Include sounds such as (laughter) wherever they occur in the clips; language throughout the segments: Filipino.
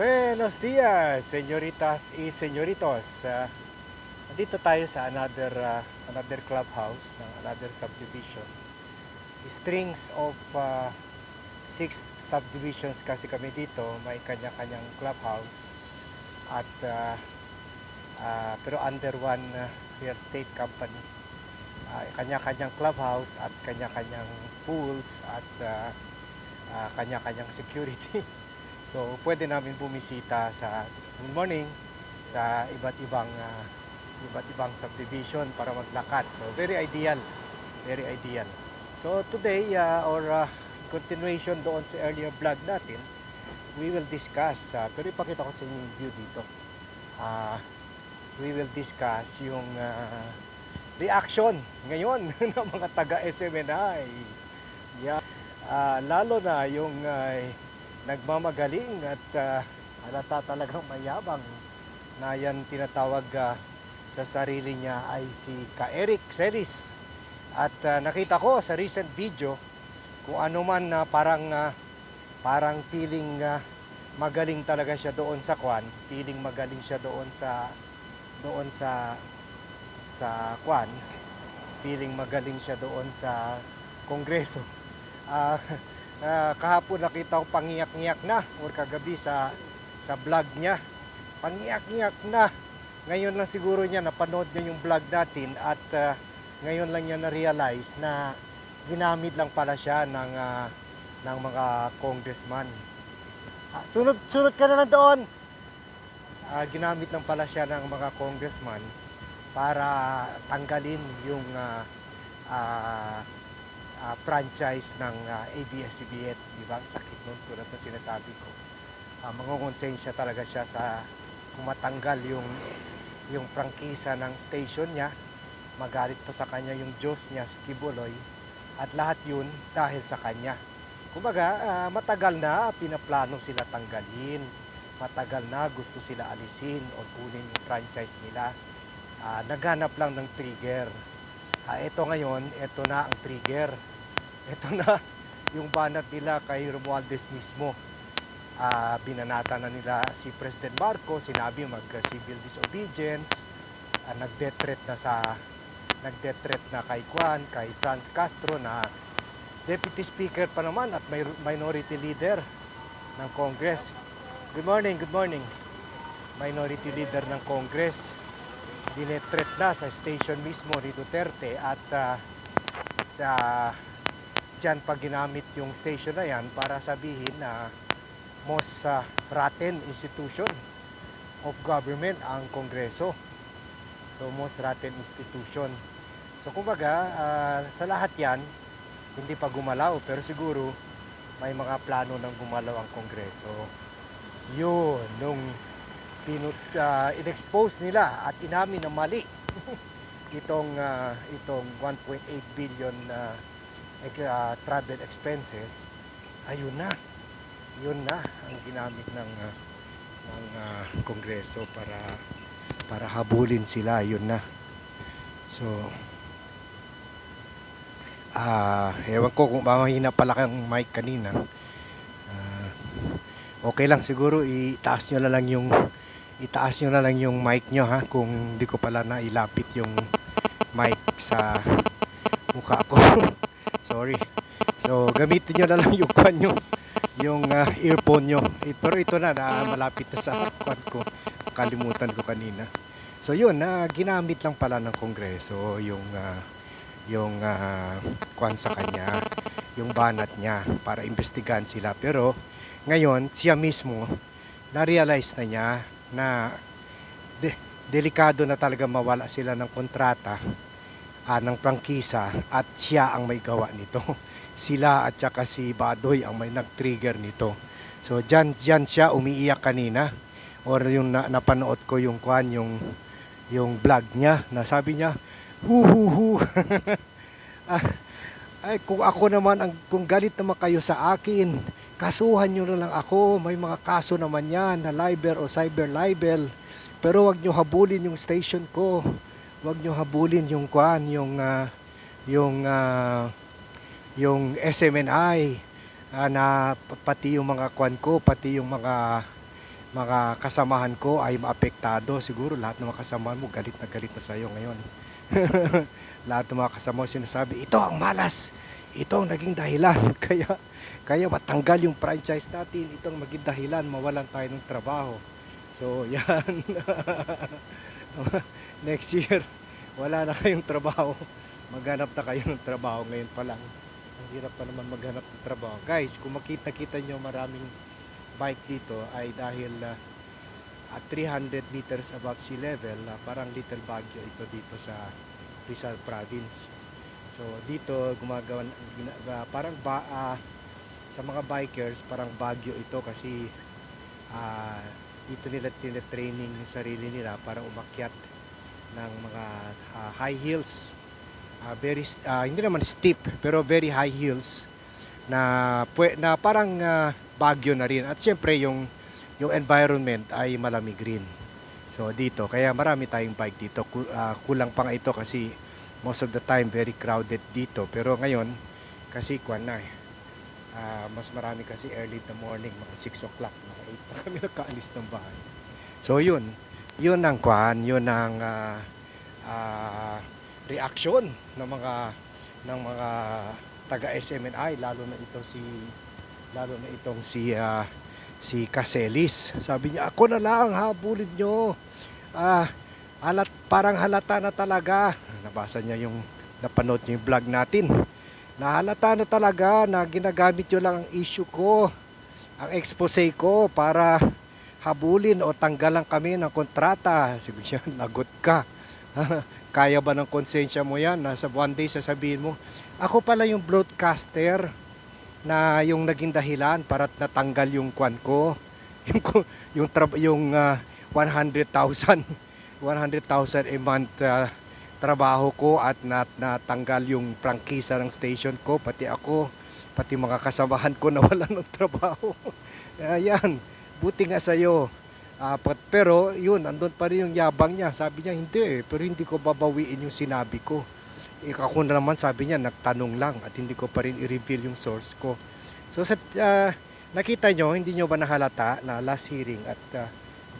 Buenos dias, señoritas y señoritos. Uh, nandito tayo sa another uh, another clubhouse ng another subdivision. Strings of uh, six subdivisions kasi kami dito, may kanya-kanyang clubhouse at uh, uh, pero under one uh, real estate company. Uh, kanya-kanyang clubhouse at kanya-kanyang pools at uh, uh, kanya-kanyang security. (laughs) So, pwede namin bumisita sa good morning sa iba't ibang ah, iba't ibang subdivision para maglakad. So, very ideal. Very ideal. So, today ah, or ah, continuation doon sa earlier vlog natin, we will discuss ah, pero ipakita ko sa inyo yung view dito. Ah, we will discuss yung ah, reaction ngayon (laughs) ng mga taga SMNI. Yeah. Ah, lalo na yung ah, nagmamagaling at uh, halata talagang mayabang na yan tinatawag ah, sa sarili niya ay si Ka Eric Celis. At ah, nakita ko sa recent video kung ano man na parang ah, parang feeling ah, magaling talaga siya doon sa Kwan, feeling magaling siya doon sa doon sa sa Kwan, feeling magaling siya doon sa Kongreso. Ah, Ah, kahapon nakita ko pangiyak-ngiyak na or kagabi sa sa vlog niya. Pangiyak-ngiyak na. Ngayon lang siguro niya napanood niya yung vlog natin at ah, ngayon lang niya na-realize na ginamit lang pala siya ng ah, ng mga congressman. Ah, sunod sunod ka na lang doon. Ah, ginamit lang pala siya ng mga congressman para tanggalin yung ah, ah, ah, franchise ng ah, ABS-CBN, di ba? Sakit nun, tulad ng sinasabi ko. Uh, mangungonsensya talaga siya sa kung matanggal yung yung prangkisa ng station niya, magalit pa sa kanya yung Diyos niya, si Kibuloy, at lahat yun dahil sa kanya. Kumbaga, ah, matagal na pinaplano sila tanggalin, matagal na gusto sila alisin o kunin yung franchise nila. Ah, naghanap lang ng trigger. Ah, ito ngayon, ito na ang trigger. Ito na (laughs) yung banat nila kay Romualdez mismo. Ah, binanata na nila si President Marcos, sinabi mag-civil disobedience, ah, nag-death na sa nag-death na kay Juan, kay Franz Castro na deputy speaker pa naman at may minority leader ng Congress. Good morning, good morning. Minority leader ng Congress dinetret na sa station mismo ni Duterte at ah, sa dyan pag ginamit yung station na yan para sabihin na most ah, rotten institution of government ang Kongreso. So most rotten institution. So kumbaga ah, sa lahat yan hindi pa gumalaw pero siguro may mga plano ng gumalaw ang Kongreso. Yun, nung pinut ah, in-expose nila at inamin na mali (laughs) itong ah, itong 1.8 billion na uh, travel expenses. Ayun na. Yun na ang ginamit ng ah, ng ah, kongreso para para habulin sila. Yun na. So ah ewan ko kung mamahina pala kang mic kanina. Ah, okay lang siguro itaas nyo na lang yung itaas nyo na lang yung mic nyo ha? Kung di ko pala na ilapit yung mic sa mukha ko. (laughs) Sorry. So gamitin nyo na lang yung kwan nyo yung ah, earphone nyo. Eh, pero ito na na malapit na sa kwan ko. Kalimutan ko kanina. So yun na ginamit lang pala ng kongreso yung ah, yung ah, kwan sa kanya yung banat niya para imbestigahan sila. Pero ngayon siya mismo na-realize na niya na de- delikado na talaga mawala sila ng kontrata ah, ng prangkisa at siya ang may gawa nito. (laughs) Sila at saka si Badoy ang may nag-trigger nito. So dyan, dyan siya umiiyak kanina or yung na, napanood ko yung kwan yung yung vlog niya na sabi niya hu hu hu (laughs) Ah, ay kung ako naman ang kung galit naman kayo sa akin kasuhan nyo na lang ako may mga kaso naman yan na libel o cyber libel pero wag nyo habulin yung station ko wag nyo habulin yung kwan yung ah, yung ah, yung SMNI ah, na pati yung mga kwan ko pati yung mga mga kasamahan ko ay maapektado. Siguro lahat ng mga kasamahan mo galit na galit na sa'yo ngayon. (laughs) lahat ng mga kasama mo sinasabi, ito ang malas. Ito ang naging dahilan. (laughs) Kaya, kaya matanggal yung franchise natin. Ito ang maging dahilan. Mawalan tayo ng trabaho. So, (laughs) yan. Next year, wala na kayong trabaho. Maghanap na kayo ng trabaho ngayon pa lang. Ang hirap pa naman maghanap ng trabaho. Guys, kung makita-kita nyo maraming bike dito ay dahil ah, at 300 meters above sea level, ah, parang little Baguio ito dito sa Rizal Province. So dito gumagawa gina- ah, parang ba, ah, sa mga bikers parang Baguio ito kasi ah, dito nila tine-training yung sarili nila para umakyat ng mga ah, high heels. Ah, very ah, hindi naman steep pero very high heels na na parang ah, Baguio na rin. At syempre yung yung environment ay malamig rin. So dito, kaya marami tayong bike dito. Ah, kulang pa nga ito kasi most of the time very crowded dito. Pero ngayon, kasi kwan na eh. Ah, mas marami kasi early in the morning, mga 6 o'clock, mga 8 na kami (laughs) nakaalis ng bahay. So yun, yun ang kwan, yun ang ah, ah, reaction ng mga ng mga taga SMNI lalo na ito si lalo na itong si ah, si Caselis. Sabi niya, ako na lang habulin nyo. Ah, halat, parang halata na talaga. Nabasa niya yung napanood niya yung vlog natin. Nahalata na talaga na ginagamit nyo lang ang issue ko, ang expose ko para habulin o tanggalan kami ng kontrata. Sabi niya, (laughs) lagot ka. (laughs) Kaya ba ng konsensya mo yan? Nasa one day sasabihin mo, ako pala yung broadcaster na yung naging dahilan para natanggal yung kwan ko. (laughs) Yung, yung, yung ah, 100,000 100,000 a month ah, trabaho ko at nat natanggal yung prangkisa ng station ko, pati ako, pati mga kasamahan ko nawalan (laughs) ng trabaho. Ayan, buti nga sa'yo. Pat- pero yun, andun pa rin yung yabang niya. Sabi niya, hindi eh, pero hindi ko babawiin yung sinabi ko. Eh, na naman sabi niya, nagtanong lang at hindi ko pa rin i-reveal yung source ko. So sa ah, nakita nyo, hindi nyo ba nahalata na last hearing at uh,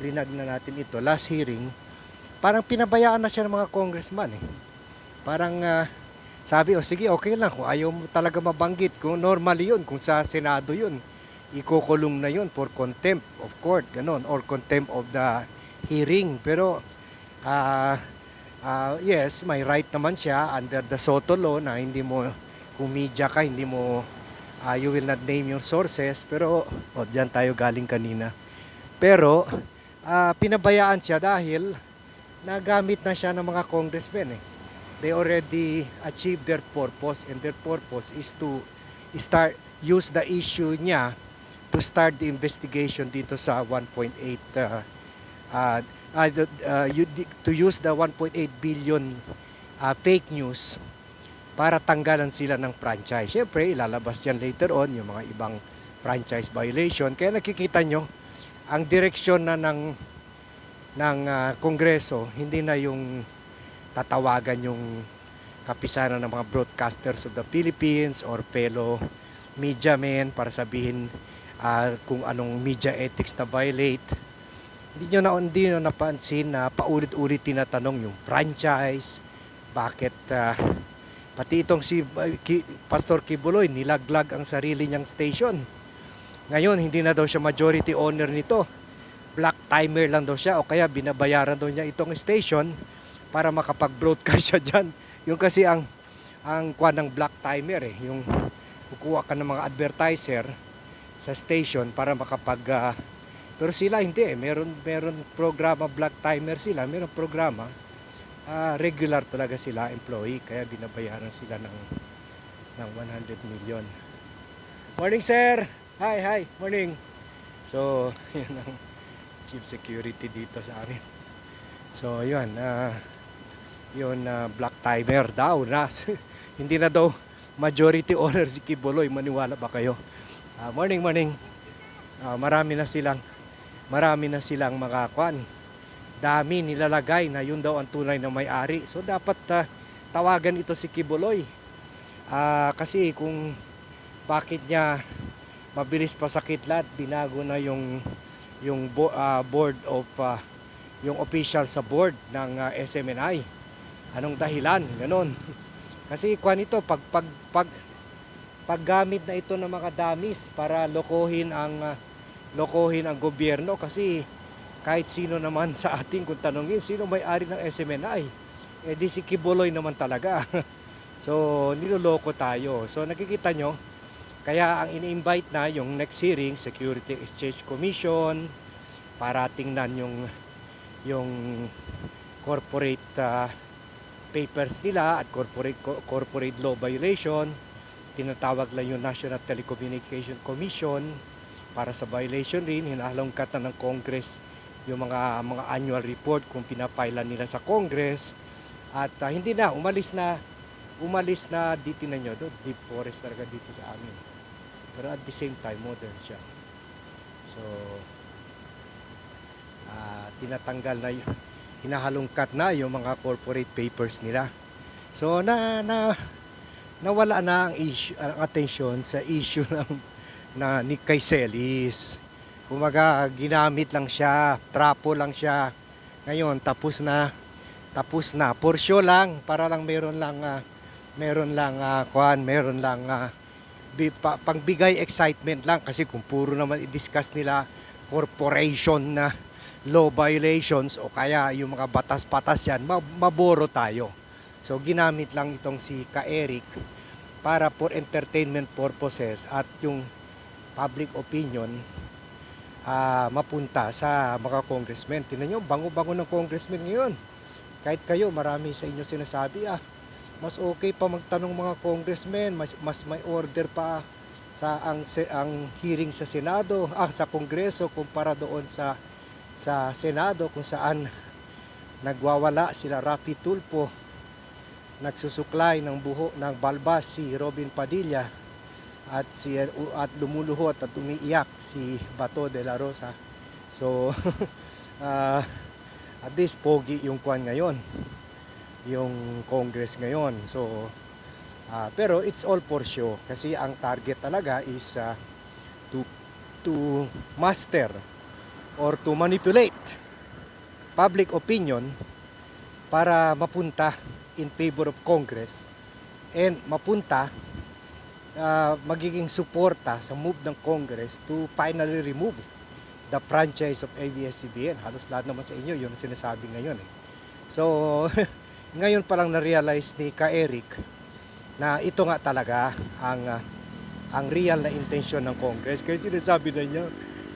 brinag na natin ito, last hearing, parang pinabayaan na siya ng mga congressman eh. Parang ah, sabi, o sige, okay lang, kung ayaw mo talaga mabanggit, kung normally yun, kung sa Senado yun, ikukulong na yun for contempt of court, ganun, or contempt of the hearing. Pero, ah, ah, yes, may right naman siya under the Soto law na hindi mo, kung media ka, hindi mo, ah, you will not name your sources. Pero, o, dyan tayo galing kanina. Pero, ah, pinabayaan siya dahil nagamit na siya ng mga congressmen eh. They already achieved their purpose and their purpose is to start use the issue niya to start the investigation dito sa 1.8 uh, uh, uh, uh, to use the 1.8 billion uh, fake news para tanggalan sila ng franchise. Siyempre, ilalabas yan later on yung mga ibang franchise violation. Kaya nakikita nyo, ang direksyon na ng ng ah, Kongreso, hindi na yung tatawagan yung kapisanan ng mga broadcasters of the Philippines or fellow media men para sabihin ah, kung anong media ethics na violate. Hindi nyo na, hindi nyo napansin na paulit-ulit tinatanong yung franchise, bakit ah, pati itong si Pastor Kibuloy nilaglag ang sarili niyang station. Ngayon, hindi na daw siya majority owner nito. Black timer lang daw siya o kaya binabayaran daw niya itong station para makapag-broadcast (laughs) siya dyan. Yung kasi ang ang kwan ng black timer eh, yung kukuha ka ng mga advertiser sa station para makapag ah, pero sila hindi eh, meron meron programa black timer sila, meron programa ah, regular talaga sila employee kaya binabayaran sila ng ng 100 million. Morning sir. Hi, hi. Morning. So, (laughs) yun ang chief security dito sa amin. So, yun. ah yun na black timer daw na (laughs) hindi na daw majority owner si Kibuloy maniwala ba kayo? Ah, morning morning. Ah, marami na silang marami na silang mga kwan dami nilalagay na yun daw ang tunay na may-ari. So dapat ah, tawagan ito si Kibuloy Ah, kasi kung bakit niya mabilis pa sa kidlat binago na yung yung bo- ah, board of ah, yung official sa board ng ah, SMNI. Anong dahilan? Ganon. Kasi kwan ito pag pag pag paggamit na ito ng mga damis para lokohin ang ah, lokohin ang gobyerno kasi kahit sino naman sa ating kung tanongin sino may-ari ng SMNI eh di si Kibuloy naman talaga (laughs) so niloloko tayo so nakikita nyo kaya ang ini-invite na yung next hearing Security Exchange Commission para tingnan yung yung corporate ah, papers nila at corporate co- corporate law violation. Tinatawag lang yung National Telecommunication Commission para sa violation rin. Hinalongkat na ng Congress yung mga mga annual report kung pinapailan nila sa Congress. At ah, hindi na umalis na umalis na dito na nyo deep forest talaga dito sa amin pero at the same time modern siya. So ah, tinatanggal na y- hinahalongkat na yung mga corporate papers nila. So na na nawala na ang issue ang attention sa issue (laughs) ng na ni kay Celis kumaga ginamit lang siya trapo lang siya. Ngayon tapos na tapos na. For show lang para lang meron lang ah, meron lang ah, kuan meron lang pa, pangbigay excitement lang kasi kung puro naman i-discuss nila corporation na law violations o kaya yung mga batas-batas yan ma- maboro tayo so ginamit lang itong si Ka Eric para for entertainment purposes at yung public opinion ah, mapunta sa mga congressmen. Tingnan nyo, bango-bango ng congressmen ngayon. Kahit kayo, marami sa inyo sinasabi, ah, mas okay pa magtanong mga congressmen, mas, mas may order pa sa ang ang hearing sa Senado, ah sa Kongreso kumpara doon sa sa Senado kung saan nagwawala sila Rafi Tulpo, nagsusuklay ng buho ng balbas si Robin Padilla at si at lumuluhot at umiiyak si Bato de la Rosa. So (laughs) ah, at least pogi yung kwan ngayon. Yung Congress ngayon. So ah, pero it's all for show kasi ang target talaga is ah, to to master or to manipulate public opinion para mapunta in favor of Congress and mapunta uh, magiging suporta sa move ng Congress to finally remove the franchise of ABS-CBN. Halos lahat naman sa inyo yun ang sinasabi ngayon. Eh. So, (laughs) ngayon pa lang na-realize ni Ka Eric na ito nga talaga ang ah, ang real na intention ng Congress. Kaya sinasabi na niya,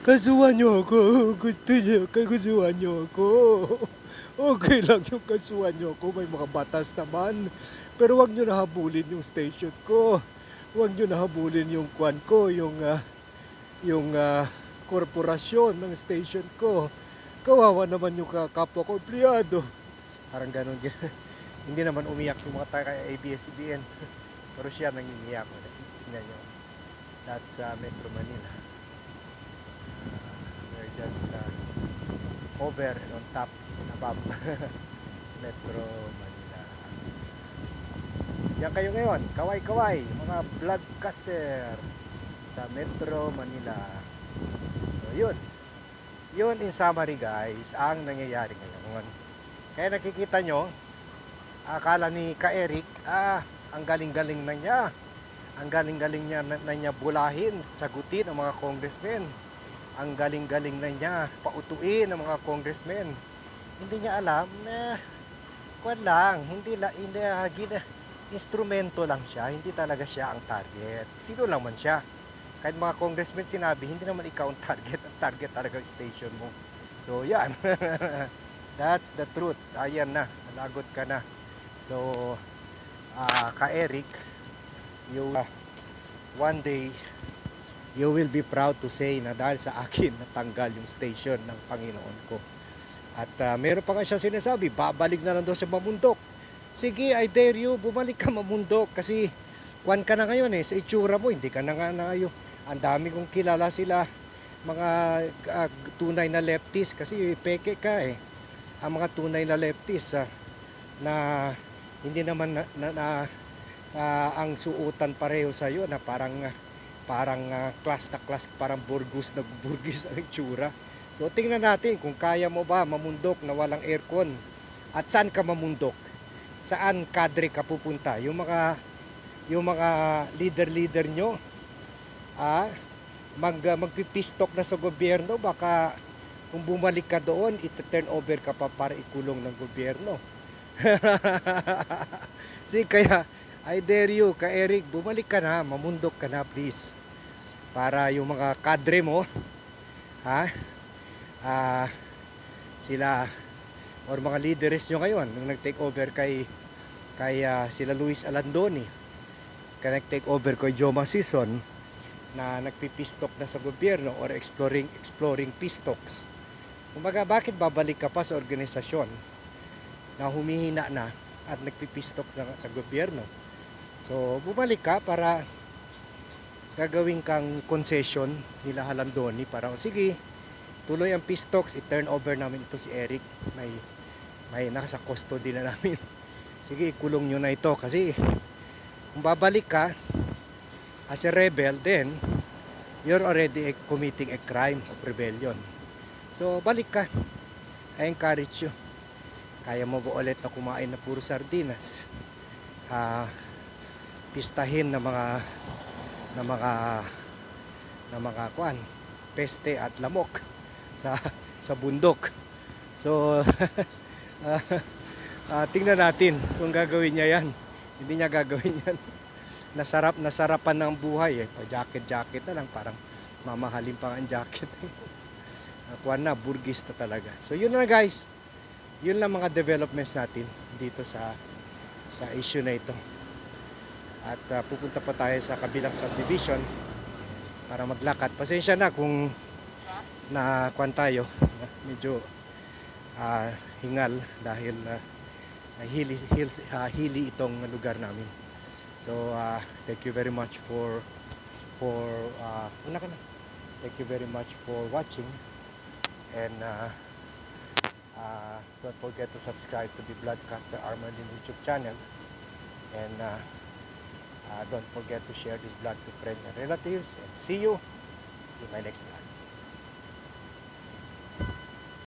kasuhan niyo ako, gusto niyo, kasuhan niyo ako. (laughs) Okay lang yung kasuhan niyo ako, may mga batas naman. Pero wag niyo nahabulin yung station ko. Huwag niyo nahabulin yung kwan ko, yung ah, yung ah, korporasyon ng station ko. Kawawa naman yung ka- kapwa ko empleyado. Parang ganun. (laughs) Hindi naman umiyak yung mga taga ABS-CBN. (laughs) Pero siya nangingiyak. Tingnan niyo. That's uh, Metro Manila. Uh, we're just uh, over and on top and above (laughs) Metro Manila. Yan kayo ngayon, kaway-kaway, mga vlogcaster sa Metro Manila. So yun. Yun in summary guys, ang nangyayari ngayon. Kaya nakikita nyo, akala ni Ka Eric, ah, ang galing-galing na niya. Ang galing-galing niya na, na niya bulahin, sagutin ang mga congressmen. Ang galing-galing na niya pautuin ang mga congressmen. Hindi niya alam na kwan lang, hindi la, hindi ah, gina, instrumento lang siya, hindi talaga siya ang target. Sino lang man siya. Kahit mga congressmen sinabi, hindi naman ikaw ang target, ang target talaga yung station mo. So yan. (laughs) That's the truth. Ayan na, nalagot ka na. So, ah ka Eric, you ah, one day you will be proud to say na dahil sa akin (laughs) natanggal yung station ng Panginoon ko. At ah, meron pa nga siya sinasabi, babalik na lang daw sa mamundok. Sige, I dare you, bumalik ka mamundok kasi kwan ka na ngayon eh, sa itsura mo, hindi ka na nga na yung, ang dami kong kilala sila, mga ah, tunay na leftist kasi peke ka eh. Ang mga tunay na leftist ah, na hindi naman na, na, na ah, ang suotan pareho sa iyo na parang ah, parang ah, class na class, parang burgos na burgis (laughs) ang itsura. So tingnan natin kung kaya mo ba mamundok na walang aircon at saan ka mamundok. Saan kadre ka pupunta. Yung mga yung mga leader-leader nyo ah, mag, uh, magpipistok na sa gobyerno baka kung bumalik ka doon, iti-turn over ka pa para ikulong ng gobyerno. (laughs) See, kaya I dare you, ka Eric, bumalik ka na, mamundok ka na please. Para yung mga kadre mo, ha, ah, sila, or mga leaders nyo ngayon, nung nag-take over kay, kay ah, sila Luis Alandoni, kaya nag-take over kay Joma Season, na nagpipistok na sa gobyerno or exploring exploring pistoks. Kumbaga, bakit babalik ka pa sa organisasyon na humihina na at nagpipistok sa, sa gobyerno? So, bumalik ka para gagawin kang concession nila Halandoni para o sige, tuloy ang pistoks, i-turn over namin ito si Eric. May may nasa custody na namin. (laughs) Sige, ikulong nyo na ito kasi kung babalik ka as a rebel, then you're already committing a crime of rebellion. So, balik ka. I encourage you. Kaya mo ba ulit na kumain na puro sardinas? Ah, pistahin ng mga ng mga ng mga kwan, peste at lamok sa sa bundok. So, (laughs) ah, ah, tingnan natin kung gagawin niya yan. Hindi niya gagawin yan nasarap nasarapan ng buhay eh. Jacket jacket na lang parang mamahalin pa ang jacket. (laughs) Nakuha na burgis talaga. So yun na guys. Yun lang mga developments natin dito sa sa issue na ito. At uh, pupunta pa tayo sa kabilang subdivision para maglakad. Pasensya na kung na kwan tayo. (laughs) Medyo ah, hingal dahil uh, hili, hili, ah, hili itong lugar namin. So uh, thank you very much for for uh, una ka na. Thank you very much for watching and uh, uh, don't forget to subscribe to the Bloodcaster Armadillo YouTube channel and uh, uh, don't forget to share this vlog to friends and relatives and see you in my next vlog.